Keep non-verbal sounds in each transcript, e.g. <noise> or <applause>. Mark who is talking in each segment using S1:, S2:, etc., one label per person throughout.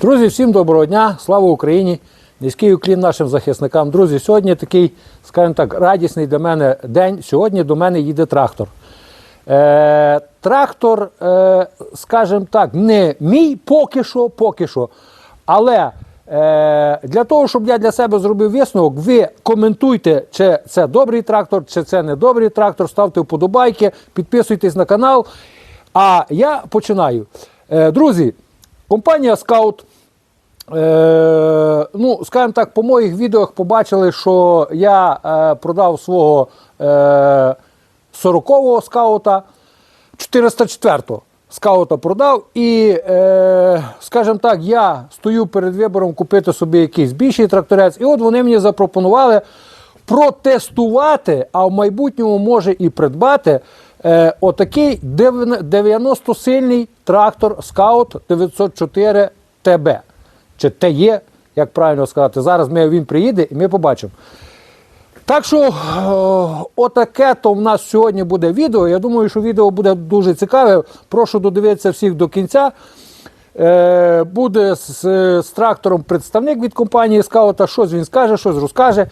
S1: Друзі, всім доброго дня! Слава Україні! Низький уклін нашим захисникам. Друзі, сьогодні такий, скажімо так, радісний для мене день. Сьогодні до мене їде трактор. Е, трактор, е, скажімо так, не мій поки що, поки що. Але е, для того, щоб я для себе зробив висновок, ви коментуйте, чи це добрий трактор, чи це не добрий трактор, ставте вподобайки, підписуйтесь на канал. А я починаю. Е, друзі, компанія Scout. Е, ну, скажімо так, по моїх відео побачили, що я е, продав свого е, 40-го скаута, 404-го скаута продав. І, е, скажімо так, я стою перед вибором купити собі якийсь більший тракторець. І от вони мені запропонували протестувати, а в майбутньому може і придбати. Е, отакий 90-сильний трактор Scout 904 ТБ. Чи ТЕ, як правильно сказати. Зараз ми, він приїде і ми побачимо. Так що, е, отаке то в нас сьогодні буде відео. Я думаю, що відео буде дуже цікаве. Прошу додивитися всіх до кінця. Е, буде з, з трактором представник від компанії Скаута, щось він скаже, щось розкаже.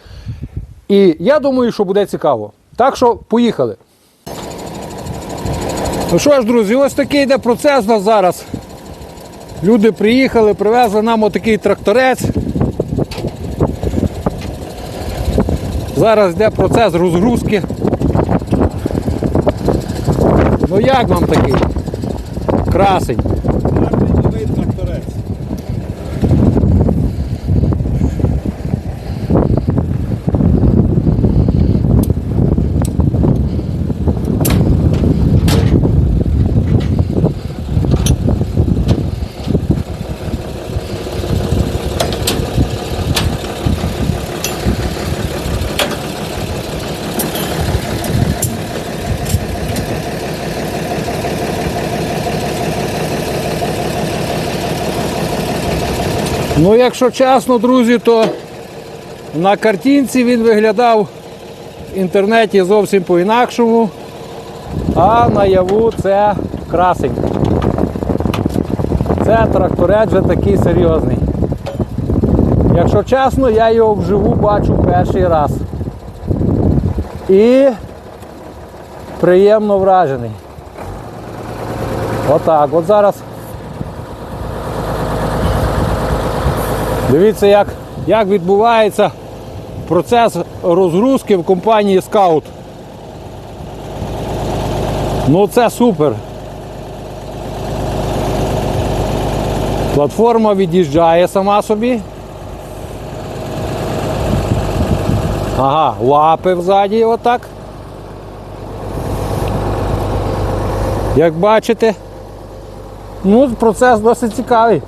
S1: І я думаю, що буде цікаво. Так що, поїхали. Ну що ж, друзі, ось такий йде процес у нас зараз. Люди приїхали, привезли нам отакий тракторець. Зараз йде процес розгрузки. Ну як вам такий? Красень. Ну, якщо чесно, друзі, то на картинці він виглядав в інтернеті зовсім по-інакшому, а наяву це красень. Це тракторець вже такий серйозний. Якщо чесно, я його вживу бачу перший раз. І приємно вражений. Отак, от зараз Дивіться, як, як відбувається процес розгрузки в компанії Scout. Ну це супер. Платформа від'їжджає сама собі. Ага, лапи взаді отак. Як бачите, ну, процес досить цікавий.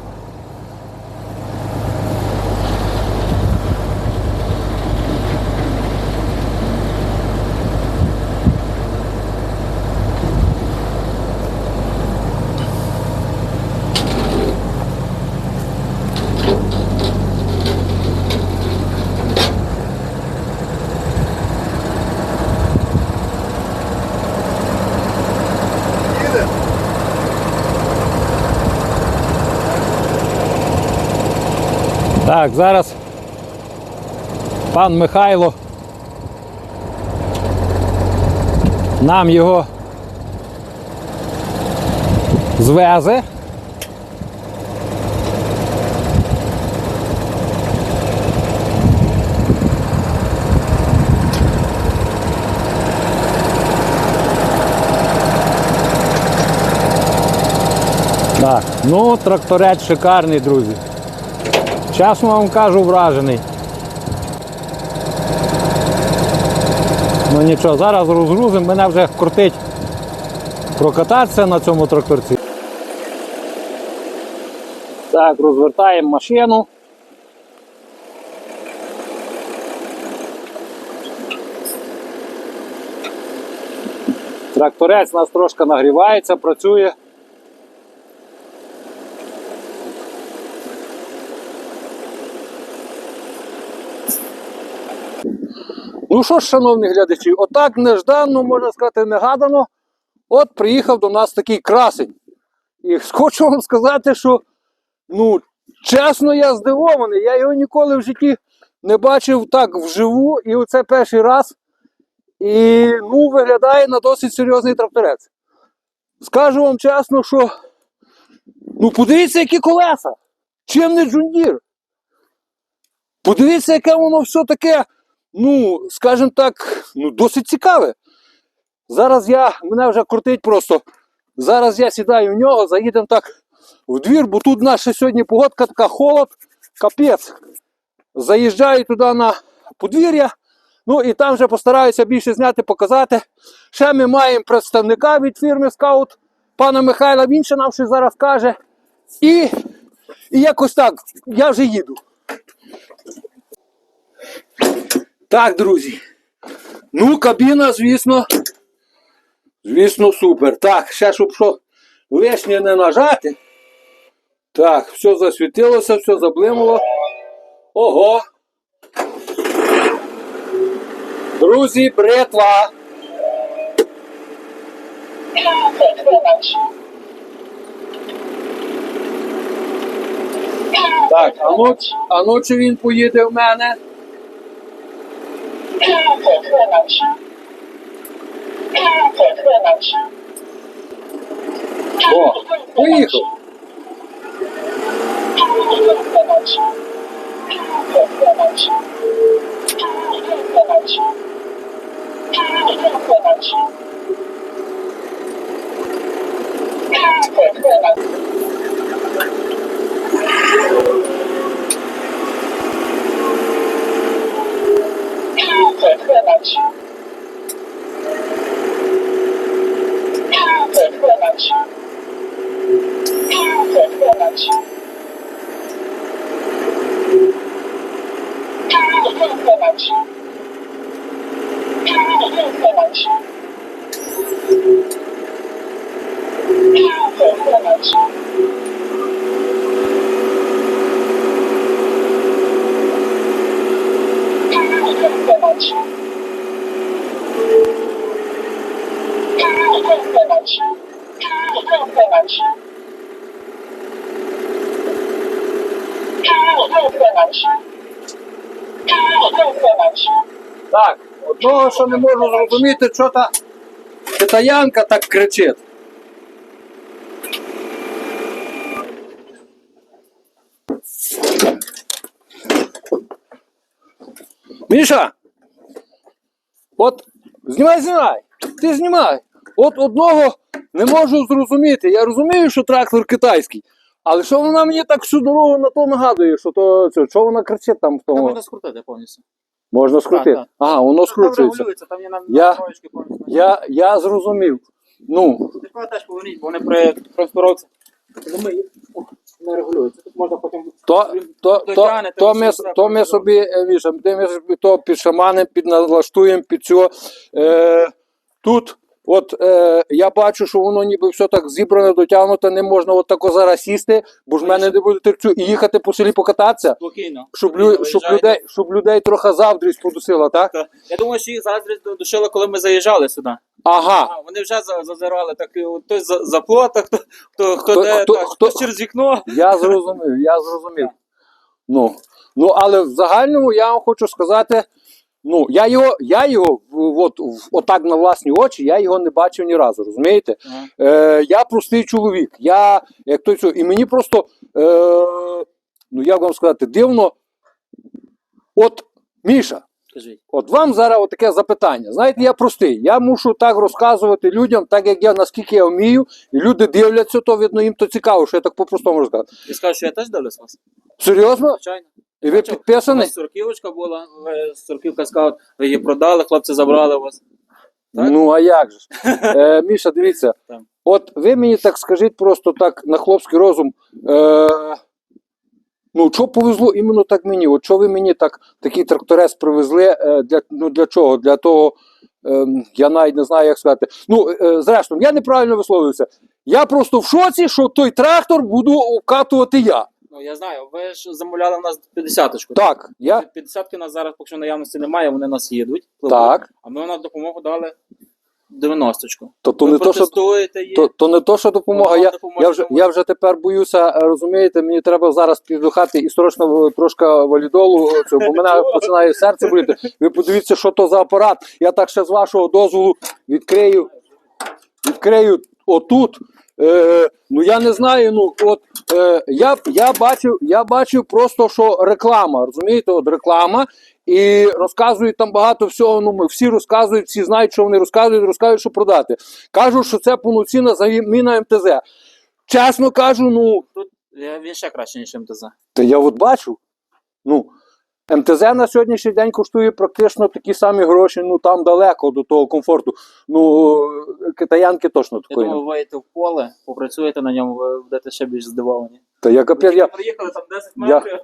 S1: Так, зараз пан Михайло нам його звезе. Так, ну тракторець шикарний, друзі. Чесно вам кажу, вражений. Ну нічого, зараз розгрузимо, мене вже крутить прокататися на цьому тракторці. Так, розвертаємо машину. Тракторець у нас трошки нагрівається, працює. Ну що ж, шановні глядачі, отак нежданно, можна сказати, негадано. От приїхав до нас такий красень. І хочу вам сказати, що ну, чесно, я здивований. Я його ніколи в житті не бачив так вживу, і оце перший раз. І ну, виглядає на досить серйозний тракторець. Скажу вам чесно, що ну подивіться, які колеса. Чим не джундір. Подивіться, яке воно все таке, ну, скажімо так, ну, досить цікаве. Зараз я, мене вже крутить просто. Зараз я сідаю в нього, заїдемо так в двір, бо тут наша сьогодні погодка така холод, капець. Заїжджаю туди на подвір'я. Ну і там вже постараюся більше зняти, показати. Ще ми маємо представника від фірми Скаут, пана Михайла, він ще нам щось зараз каже. І, і якось так, я вже їду. Так, друзі. Ну, кабіна, звісно. Звісно, супер. Так, ще щоб що лишнє не нажати. Так, все засвітилося, все заблимало. Ого. Друзі, бритва. Так, а ну, а ну він поїде в мене? 漂亮左侧男生，漂亮左侧男生，漂亮左侧男生，漂亮左侧男生。Що не можу зрозуміти, що та китаянка так кричить. Міша! От знімай, знімай! Ти знімай! От одного не можу зрозуміти. Я розумію, що трактор китайський. Але що вона мені так всю дорогу на то нагадує, що то що вона кричить там в тому.
S2: можна скрутити повністю.
S1: Можна скрутити.
S2: так.
S1: Ага, воно скручується.
S2: там є на
S1: Я-
S2: троєчки повністю.
S1: Я, я зрозумів. Ну,
S2: Тепер теж поверніть, бо вони при транспортовці. Не регулюються. Тут можна потім
S1: то, то, то,
S2: Дотягне,
S1: то, ми,
S2: все
S1: то ми собі е, де ми собі то підшаманимо, підналаштуємо під цього. Е, тут, от е, я бачу, що воно ніби все так зібране, дотягнуто, не можна от тако зараз сісти, бо ж в мене не буде терпцю, і їхати по селі покататися,
S2: спокійно.
S1: щоб,
S2: Спокійно
S1: лю, щоб, людей, щоб людей трохи завдрість подусила, так?
S2: Так. Я думаю, що їх заздрість душила, коли ми заїжджали сюди.
S1: Ага.
S2: А, вони вже за- зазирали так, і от хтось за, за плота, хто, хто, хто,
S1: Хто-
S2: де,
S1: хто-
S2: так,
S1: хто-
S2: хтось через вікно.
S1: Я зрозумів, я зрозумів. Ну, ну але в загальному я вам хочу сказати. Ну, я його, я його от, отак на власні очі, я його не бачив ні разу, розумієте?
S2: Ага.
S1: Е, я простий чоловік. Я, як той, і мені просто, е, ну як вам сказати, дивно. От, Міша,
S2: Кажіть.
S1: от вам зараз таке запитання. Знаєте, я простий. Я мушу так розказувати людям, так як я наскільки я вмію, і люди дивляться, то видно, їм то цікаво, що я так по-простому розказую.
S2: Я скажу, що я теж дивлюсь вас.
S1: Серйозно?
S2: Звичайно.
S1: І ви підписаний?
S2: сороківочка була, ви сороківка сказав, ви її продали, хлопці забрали у вас. Так?
S1: Ну, а як же ж? <laughs> Е, Міша, дивіться. От ви мені так скажіть просто так на хлопський розум. Е, ну, що повезло іменно так мені? От що ви мені так такий тракторець привезли? Е, для, ну, для чого? Для того, е, я навіть не знаю, як сказати. Ну, е, зрештою, я неправильно висловився. Я просто в шоці, що той трактор буду обкатувати я.
S2: Ну я знаю, ви ж замовляли в нас 50-очку.
S1: Так, я.
S2: 50-ки у нас зараз, поки що наявності немає, вони нас їдуть. пливуть.
S1: Так.
S2: А ми на допомогу дали 90-ку.
S1: То, то,
S2: Ви
S1: не то, що,
S2: протестуєте її.
S1: то, то не то, що допомога. Я,
S2: допоможе
S1: я, вже,
S2: комусь.
S1: я вже тепер боюся, е, розумієте, мені треба зараз піддухати і срочно е, трошки валідолу, е, цього, бо мене <laughs> починає серце боліти. Ви подивіться, що то за апарат. Я так ще з вашого дозволу відкрию, відкрию отут. Е, ну я не знаю. Ну от е, я, я бачив, я бачив просто, що реклама, розумієте, от реклама, і розказують там багато всього. Ну ми всі розказують, всі знають, що вони розказують, розказують, що продати. Кажуть, що це повноцінна заміна МТЗ. Чесно кажу, ну
S2: Тут е, він ще краще, ніж МТЗ.
S1: та я от бачу. Ну, МТЗ на сьогоднішній день коштує практично такі самі гроші, ну там далеко до того комфорту. Ну, китаянки точно
S2: Я
S1: такої.
S2: думаю, ви вийдете в поле, попрацюєте на ньому, ви будете ще більш здивовані.
S1: Та я капець, я,
S2: приїхали там 10
S1: Я-
S2: метрів.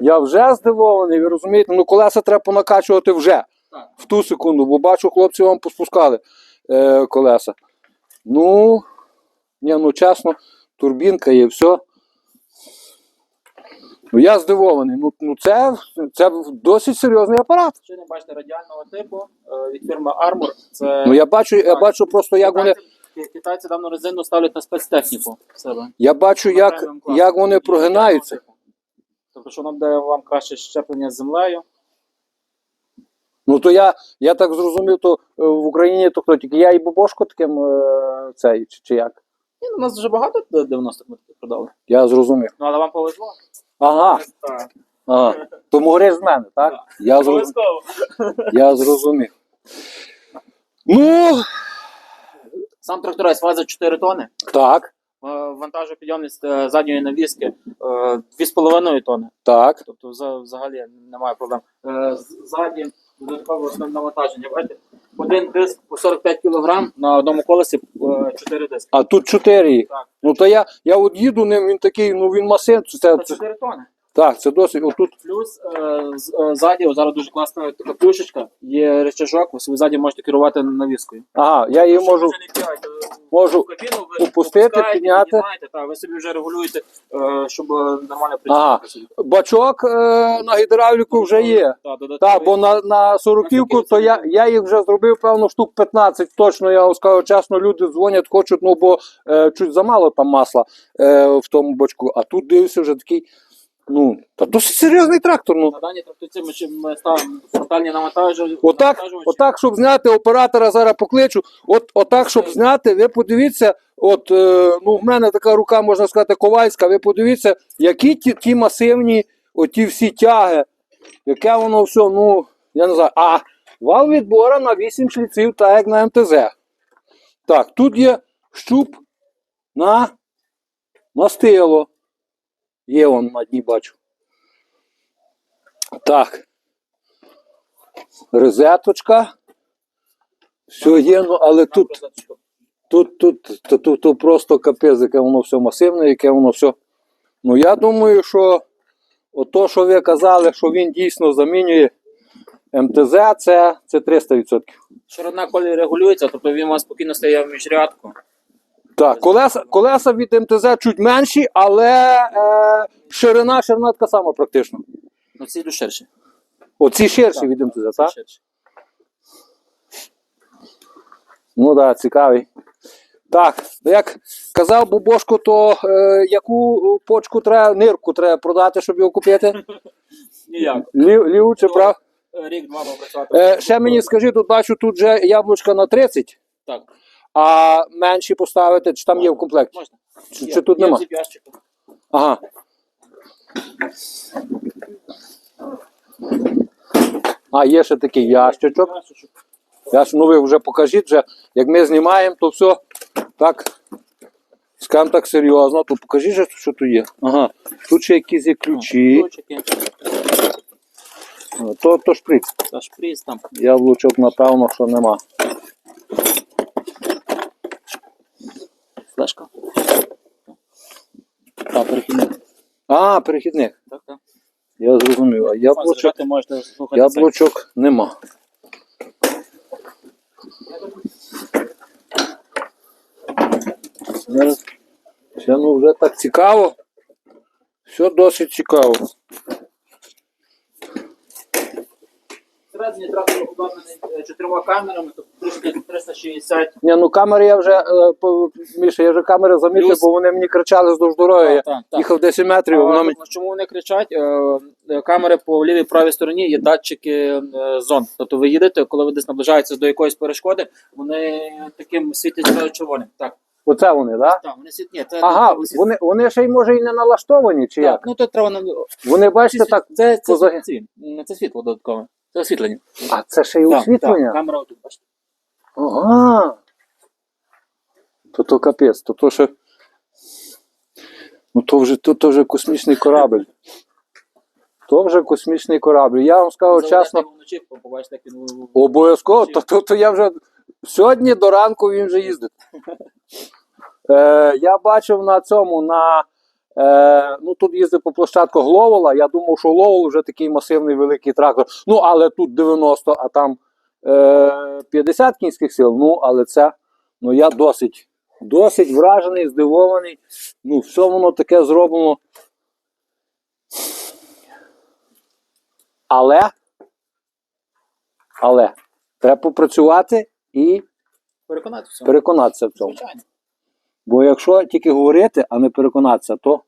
S1: я вже здивований, ви розумієте? Ну, колеса треба понакачувати вже.
S2: Так.
S1: В ту секунду, бо бачу, хлопці вам поспускали е, колеса. Ну, ні, ну чесно, турбінка є, все. Ну, я здивований. Ну, ну це, це досить серйозний апарат.
S2: Що не бачите радіального типу е, від фірми Armor. Це
S1: Ну я бачу, я
S2: Так.
S1: бачу просто, як вони.
S2: китайці, давно резину ставлять на спецтехніку в себе.
S1: Я бачу,
S2: На
S1: як, як вони прогинаються.
S2: типу. Тобто, що воно дає вам краще щеплення з землею.
S1: Ну то я, я так зрозумів, то е, в Україні то хто тільки я і Бобошко таким е, цей, чи, чи як?
S2: Ні, ну, у нас дуже багато 90-х ми продали.
S1: Я зрозумів.
S2: Ну, але вам повезло.
S1: Ага, А. Тому говориш з мене, так? Я, зрозумів. Я зрозумів. Ну,
S2: Сам тракторець важить 4 тони.
S1: так,
S2: Е, Вантажопідйомність е, задньої навіски е, 2,5 тони.
S1: так.
S2: Тобто вза- взагалі немає проблем. Е, з- Ззаді додаткове основне навантаження. Бачите? Один диск по 45 кг на одному колесі 4 диски.
S1: А тут чотири.
S2: Так.
S1: Ну то я, я от їду ним, він такий, ну він масив. Це,
S2: Це
S1: це,
S2: 4 тони.
S1: Так, це досить. Отут.
S2: Плюс е, з- е, ззаді, зараз дуже класна така плюшечка, є речажок, ви собі ззаді можете керувати навіскою.
S1: Ага, я її можу.
S2: ви вже не бігаєте
S1: можу
S2: в кабіну, ви
S1: опустити,
S2: опускаєте,
S1: підняти.
S2: піднімаєте, та, ви собі вже регулюєте, е, щоб нормально
S1: Ага.
S2: працювати.
S1: Бачок е, на гідравліку вже є.
S2: Так.
S1: Бо на, на сороківку, то я, я їх вже зробив, певно, штук 15. Точно, я вам скажу чесно, люди дзвонять, хочуть, ну бо е, чуть замало там масла е, в тому бачку. А тут дивишся вже такий, ну, та досить серйозний трактор. Ну.
S2: На трактовці ми, ще- ми ставимо фронтальні навантажувачі.
S1: Отак, отак, щоб зняти оператора, зараз покличу. От, отак, щоб зняти, ви подивіться, от е, ну, в мене така рука, можна сказати, ковальська. Ви подивіться, які ті, ті масивні, оті всі тяги, яке воно все, ну, я не знаю. А вал відбора на 8 шліців, так як на МТЗ. Так, тут є щуп на мастило. Є он на дні бачу. Так. Розеточка. Все є, ну, але тут, тут, тут, тут, тут, тут просто капець, яке воно все масивне, яке воно все. Ну я думаю, що ото, що ви казали, що він дійсно замінює МТЗ, це, це 300%.
S2: Ширина колії регулюється, тобто він у вас спокійно стає в міжрядку.
S1: Так, колеса, колеса від МТЗ чуть менші, але е, ширина, ширина така сама практично.
S2: Ну, ці йдуть ширші.
S1: Оці ширші
S2: Так,
S1: від МТЗ, так?
S2: ширші.
S1: Ну так, цікавий. Так, як казав Бубошко, то е, яку почку треба, нирку треба продати, щоб його купити? <laughs>
S2: Ніяк.
S1: Лів, ліву чи прав?
S2: Е, Рік-два попрацювати.
S1: Е, ще мені скажи, тут бачу, тут вже яблучка на 30,
S2: Так,
S1: а менші поставити, чи там є в комплекті?
S2: можна.
S1: Чи, чи тут нема? Ага. А, є ще такий ящичок.
S2: Ящичок.
S1: Ну ви вже покажіть, вже, як ми знімаємо, то все так, скажімо так серйозно, то покажіть, же, що тут є. Ага, тут ще якісь є ключі, то, то шприц.
S2: та шприц там.
S1: Яблучок, напевно, що нема.
S2: Флешка. Так, перехідник.
S1: А, перехідник.
S2: Так, так.
S1: Я зрозумів. А яблучок,
S2: можете слухати
S1: яблучок нема. Зараз. Все, ну вже так цікаво. Все досить цікаво.
S2: Всередині трактор обладнаний е, чотирма камерами, тобто 360 360.
S1: Ні, ну камери я вже, е, по- Міша, я вже камери замітив,
S2: Плюс-
S1: бо вони мені кричали здовж дороги. Я
S2: Так, так.
S1: їхав 10 метрів, воно мені.
S2: Чому вони кричать? Е, е, Камери по лівій правій стороні є датчики е, зон. Тобто ви їдете, коли ви десь наближаєтеся до якоїсь перешкоди, вони таким світять червоним. Так,
S1: Оце вони, так?
S2: так, вони світ. Ні, це
S1: Ага,
S2: це
S1: вони, вони ще й може і не налаштовані, чи
S2: Так,
S1: як?
S2: ну то треба нам.
S1: Вони, бачите, так.
S2: Це, це, це, це світло додаткове. Це освітлення.
S1: А це ще й
S2: Так,
S1: освітлення?
S2: Так, камера отут, бачите.
S1: Ага. То то капець, то то ще. Ну то вже, то, то вже космічний корабль. То вже космічний корабль. Я вам скажу
S2: Заведете
S1: чесно,
S2: його вночі, побачите, як він в- в-
S1: обов'язково, то, то, то я вже сьогодні до ранку він вже їздить. <laughs> Е, я бачив на цьому, на. Е, ну тут їздив по площадку Гловола. Я думав, що Гловол вже такий масивний великий трактор. Ну, але тут 90, а там е, 50 кінських сил. Ну, але це ну, я досить, досить вражений, здивований. Ну, все воно таке зроблено. Але, але треба попрацювати і
S2: переконати в цьому.
S1: переконатися в цьому.
S2: Звичайно.
S1: Бо якщо тільки говорити, а не переконатися, то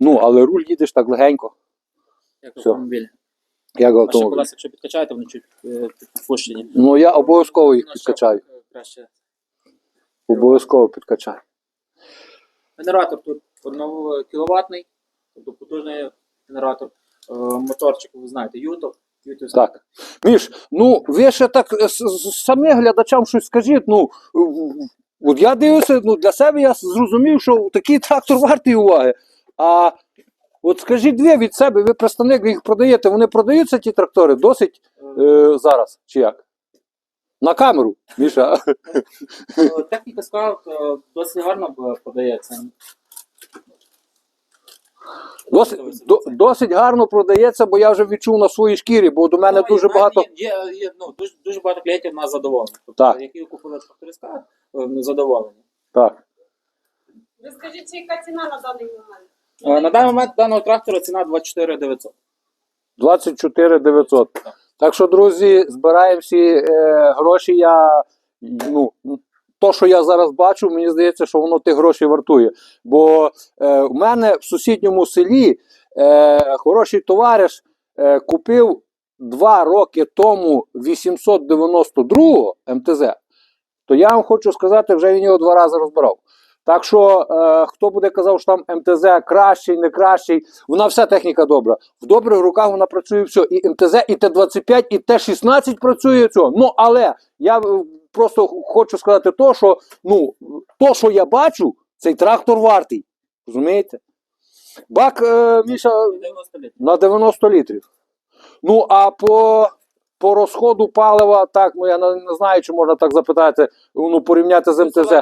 S1: ну, але руль їдеш так легенько,
S2: Як
S1: Все.
S2: автомобіль.
S1: як
S2: ще
S1: автомобіль.
S2: колеса, якщо підкачаєте, вони чуть е, підпущені.
S1: Ну я обов'язково їх підкачаю.
S2: е, Краще.
S1: Обов'язково підкачаю.
S2: Генератор тут 1 кіловатний, тобто потужний генератор. Е, Моторчик, ви знаєте, Юто. Юто
S1: Так. Міш, ну ви ще так е, с- с- самі глядачам щось скажіть. Ну в- от я дивлюся, ну для себе я зрозумів, що такий трактор вартий уваги. А от скажіть дві від себе, ви представник, їх продаєте, вони продаються ті трактори досить е, зараз, чи як? На камеру, Міша.
S2: Е, Техніка скаут е, досить гарно б- подається.
S1: Досить, до- досить гарно продається, бо я вже відчув на своїй шкірі, бо до мене
S2: Ну,
S1: дуже
S2: і
S1: багато.
S2: Є, є, є, ну, дуже, дуже багато клієнтів нас задоволені. Тобто,
S1: Так.
S2: які купили трактори е, задоволені.
S1: Так.
S3: Ви скажіть, яка ціна на даний момент?
S2: Е, На даний момент даного трактора ціна 24 900.
S1: 24 900. Так що, друзі, збираємо всі е, гроші. Я, ну, то, що я зараз бачу, мені здається, що воно тих грошей вартує. Бо е, в мене в сусідньому селі е, хороший товариш е, купив два роки тому 892 МТЗ. То я вам хочу сказати, вже він його два рази розбирав. Так що, е, хто буде казав, що там МТЗ кращий, не кращий, вона вся техніка добра. В добрих руках вона працює все. І МТЗ, і Т-25, і Т-16 працює цього. Ну, але я просто хочу сказати то, що ну, то, що я бачу, цей трактор вартий. Розумієте? Бак, е, Міша,
S2: 90
S1: на 90 літрів. Ну, а по, по розходу палива, так, ну я не, не знаю, чи можна так запитати, ну, порівняти з МТЗ.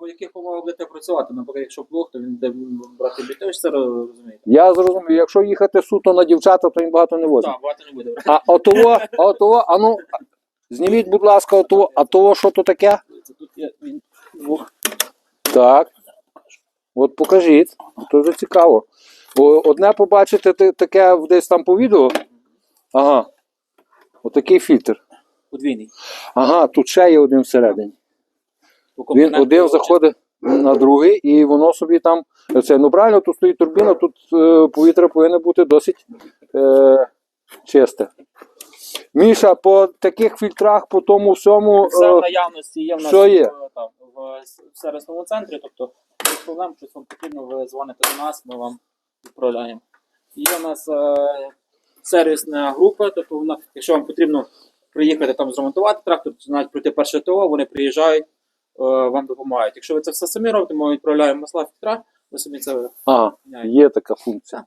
S2: В яких умовах будете працювати. Наприклад, якщо плуг, то він буде брати бітеж, це розумієте.
S1: Я зрозумів, якщо їхати суто на дівчата, то їм багато не возить.
S2: Так, багато не буде.
S1: А отого, а отого, а ну, зніміть, будь ласка, отого, а того, що то таке? Так. От покажіть, вже цікаво. Одне побачите таке десь там по відео. Ага. Отакий фільтр.
S2: Подвійний.
S1: Ага, тут ще є один всередині. Він один заходить на другий, і воно собі там. Це, ну правильно, тут стоїть турбіна, тут е, повітря повинно бути досить е, чисте. Міша, по таких фільтрах, по тому всьому.
S2: Все в
S1: Е,
S2: наявності є в нас
S1: є.
S2: В, там, в сервісному центрі, тобто без проблем, щось вам потрібно, ви дзвоните до нас, ми вам відправляємо. Є у нас е, сервісна група, тобто вона, якщо вам потрібно приїхати там зремонтувати трактор, чи навіть пройти перше ТО, вони приїжджають, е, вам допомагають. Якщо ви це все самі робите, ми відправляємо масла фільтра, ви самі це
S1: а,
S2: міняєте.
S1: є така функція.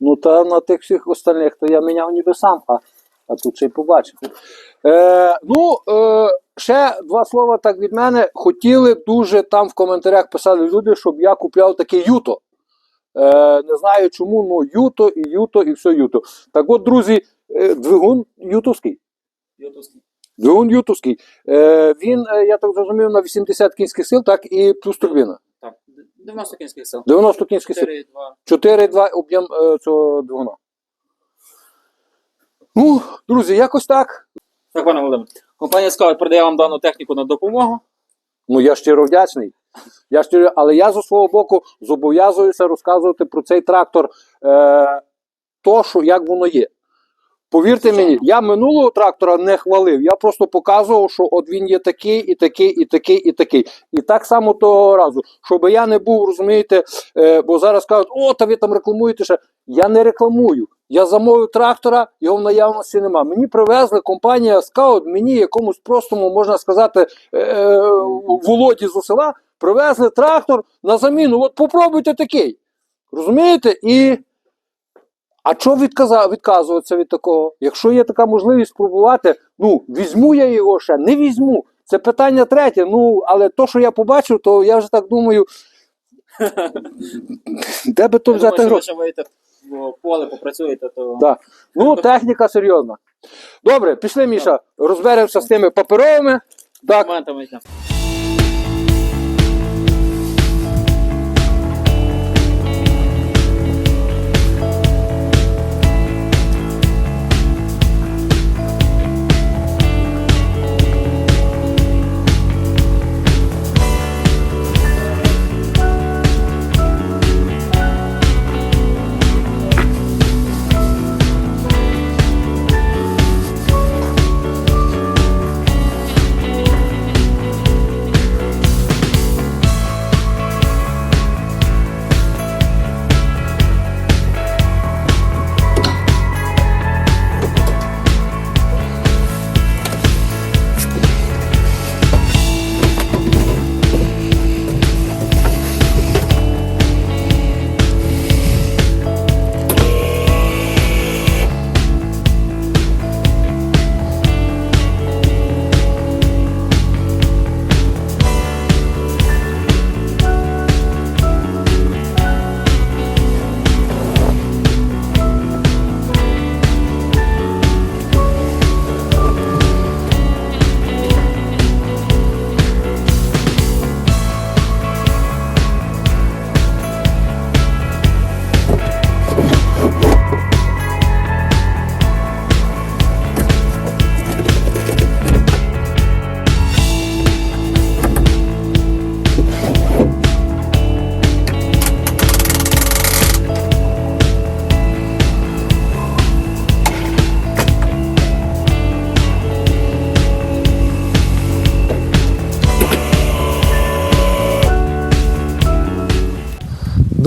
S1: Ну, та на тих всіх остальних, то я міняв ніби сам, а, а тут ще й побачив. Е, ну, е, ще два слова так від мене. Хотіли дуже там в коментарях писали люди, щоб я купляв таке юто. Е, не знаю чому, ну юто і юто, і все юто. Так от, друзі, е, двигун ютовський.
S2: Ютовський.
S1: Двигун ютовський. Е, він, е, я так зрозумів, на 80 кінських сил, так і плюс турбіна.
S2: Так, 90 кінських сил.
S1: 90 кінських сил.
S2: 4,2.
S1: 4,2 об'єм е, цього двигуна. Ну, друзі, якось так.
S2: Так, пане Володимир. Компанія Скаут передає вам дану техніку на допомогу.
S1: Ну, я щиро вдячний. Я щиро, але я зі свого боку зобов'язуюся розказувати про цей трактор е, то, що як воно є. Повірте мені, я минулого трактора не хвалив. Я просто показував, що от він є такий, і такий, і такий, і такий. І так само того разу, щоб я не був, розумієте, е, бо зараз кажуть, о, та ви там рекламуєте ще. Я не рекламую. Я замовив трактора, його в наявності нема. Мені привезли компанія Скаут, мені якомусь простому, можна сказати, е, Володі з села, привезли трактор на заміну. От попробуйте такий. Розумієте? І а чого відказа- відказуватися від такого? Якщо є така можливість спробувати, ну візьму я його ще, не візьму. Це питання третє. Ну, але то, що я побачив, то я вже так думаю. <laughs> Де би то взяти
S2: що
S1: гроші?
S2: В поле, попрацюєте, то
S1: Да. Ну, техніка серйозна. Добре, пішли, Міша, розберемося з тими паперовими. Так,
S2: моментами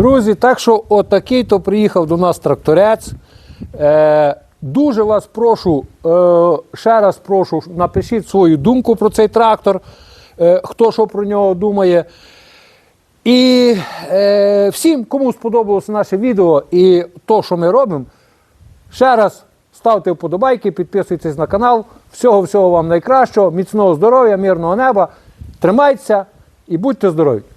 S1: Друзі, так що отакий то приїхав до нас тракторець. Е, дуже вас прошу, е, ще раз прошу, напишіть свою думку про цей трактор, е, хто що про нього думає. І всім, кому сподобалося наше відео і то, що ми робимо, ще раз ставте вподобайки, підписуйтесь на канал. Всього-всього вам найкращого, міцного здоров'я, мирного неба. Тримайтеся і будьте здорові!